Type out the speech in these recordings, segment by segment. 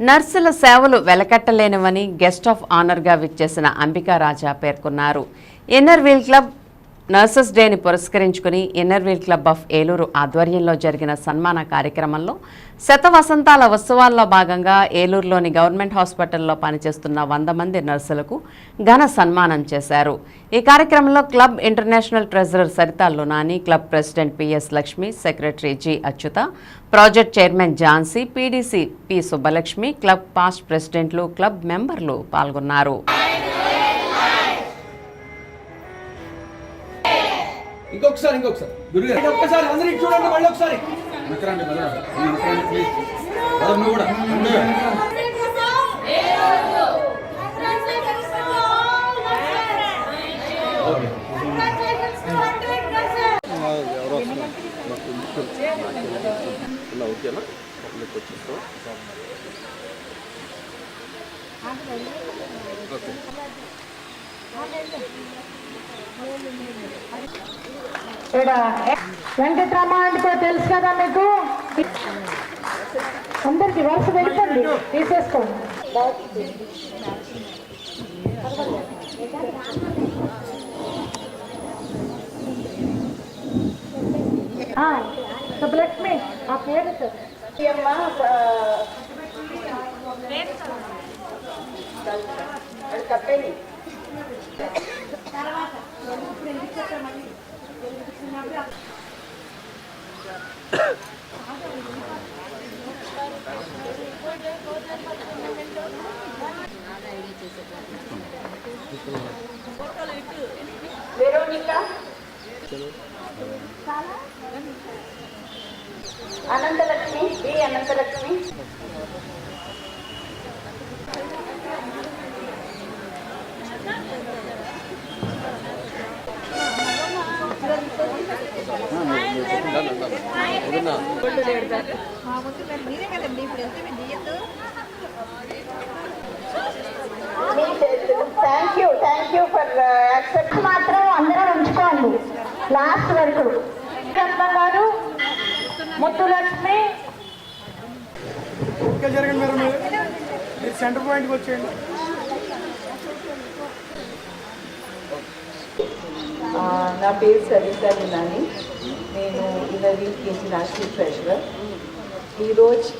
నర్సుల సేవలు వెలకట్టలేనివని guest of ఆనర్గా విచ్చేసిన అంబికా రాజా పేర్కొన్నారు. ఇన్నర్ వీల్ క్లబ్ నర్సెస్ డేని పురస్కరించుకుని ఇన్నర్వీల్ క్లబ్ ఆఫ్ ఏలూరు ఆధ్వర్యంలో జరిగిన సన్మాన కార్యక్రమంలో శత వసంతాల ఉత్సవాల్లో భాగంగా ఏలూరులోని గవర్నమెంట్ హాస్పిటల్లో పనిచేస్తున్న వంద మంది నర్సులకు ఘన సన్మానం చేశారు. ఈ కార్యక్రమంలో club international treasurer Saritha Lunani club president PS Lakshmi secretary G Achyuta project chairman Jhansi PDC P Subbalakshmi club past ప్రెసిడెంట్లు క్లబ్ మెంబర్లు పాల్గొన్నారు. ఇంకొకసారి ఇంకొకసారి. గురుగారు ఇంకొకసారి అందరూ ఇటు చూడండి మళ్ళీ ఒకసారి. కూడా. ఓకేనా పబ్లిక్ వచ్చేస్తాం ఓకే. ఇక్కడ వెంకటరామాయణతో తెలుసు కదా మీకు? అందరికి వరుస పెట్టండి తీసేసుకోండి. ఆ, సుబ్బలక్ష్మి ఆ పేరు సార్. చెప్పండి Veronica Ananthalakshmi B Ananthalakshmi. Thank you thank you for accept మాత్రం అందరం ఉంచుకోండి. లాస్ట్ వరకు. కృష్ణ గారు ముత్తులక్ష్మి. ఇంకా జరగండి మీరు సెంటర్ పాయింట్కి వచ్చేయండి. ఆ, నా పేరు సరిత వినాని నేను ఇన్నర్వీల్ నేషనల్ ట్రెషరర్ ఈరోజు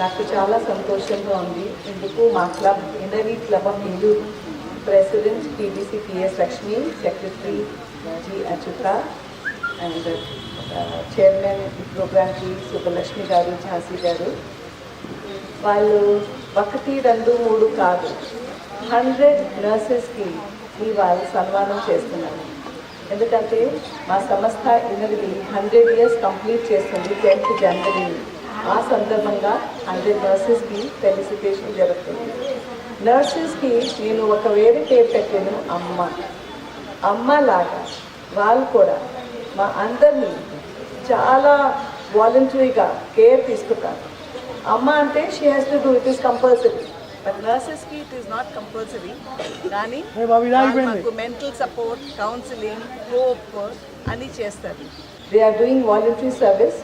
నాకు చాలా సంతోషంగా ఉంది. ఇందుకు మా club inner wheel club of Hindu president TBC PS Lakshmi secretary G Achyuta and chairman program G Subbalakshmi garu Jhansi garu. వాళ్ళు ఒకటి రెండు మూడు కాదు. హండ్రెడ్ నర్సెస్కి ఈ సన్మానం చేస్తున్నారు. ఎందుకంటే మా సంస్థ ఇన్నది హండ్రెడ్ ఇయర్స్ కంప్లీట్ చేస్తుంది టెన్త్ జనవరి ఆ సందర్భంగా హండ్రెడ్ నర్సెస్కి ఫెలిసిటేషన్ జరుగుతుంది. నర్సెస్కి నేను ఒక వేరే పేరు పెట్టాను అమ్మ. అమ్మ లాగా వాళ్ళు కూడా మా అందరినీ చాలా వాలంటరీగా కేర్ తీసుకుంటారు. అమ్మ అంటే she has to do it is compulsory but నర్సెస్కి it is not compulsory కానీ మాకు మెంటల్ సపోర్ట్ కౌన్సిలింగ్ హోప్ అన్నీ చేస్తారు. They are doing voluntary service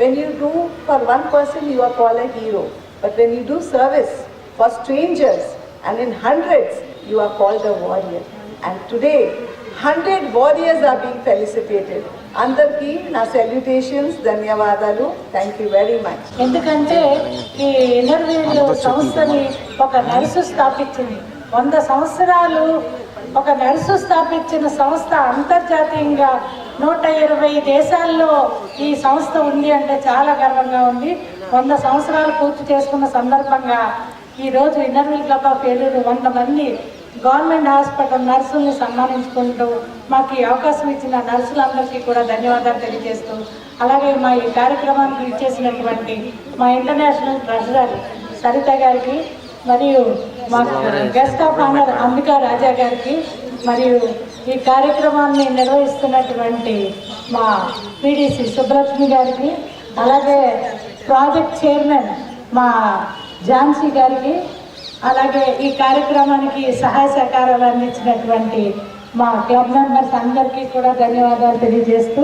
when you do for one person you are call a hero but when you do service for strangers and in hundreds you are called a warrior and today hundred warriors are being felicitated అందరికీ నా సెల్యుటేషన్స్ ధన్యవాదాలు. Thank you very much ఎందుకంటే ఈ ఇంటర్వ్యూలో సంస్థని ఒక nurse స్థాపించింది. వంద సంవత్సరాలు ఒక నర్సు స్థాపించిన సంస్థ అంతర్జాతీయంగా నూట ఇరవై దేశాల్లో ఈ సంస్థ ఉంది అంటే చాలా గర్వంగా ఉంది. వంద సంవత్సరాలు పూర్తి చేసుకున్న సందర్భంగా ఈరోజు ఇంటర్వ్యూ క్లబ్ ఆఫ్ ఏలూరు వంద మంది గవర్నమెంట్ హాస్పిటల్ నర్సుల్ని సన్మానించుకుంటూ మాకు ఈ అవకాశం ఇచ్చిన నర్సులందరికీ కూడా ధన్యవాదాలు తెలియజేస్తూ అలాగే మా ఈ కార్యక్రమానికి ఇచ్చేసినటువంటి మా ఇంటర్నేషనల్ ట్రెజరర్ సరిత గారికి మరియు మా guest of honour Ambika Raja గారికి మరియు ఈ కార్యక్రమాన్ని నిర్వహిస్తున్నటువంటి మా పీడీసీ సుబ్బలక్ష్మి గారికి అలాగే ప్రాజెక్ట్ చైర్మన్ మా ఝాన్సీ గారికి అలాగే ఈ కార్యక్రమానికి సహాయ సహకారాలు అందించినటువంటి మా క్లబ్ మెంబర్స్ అందరికీ కూడా ధన్యవాదాలు తెలియజేస్తూ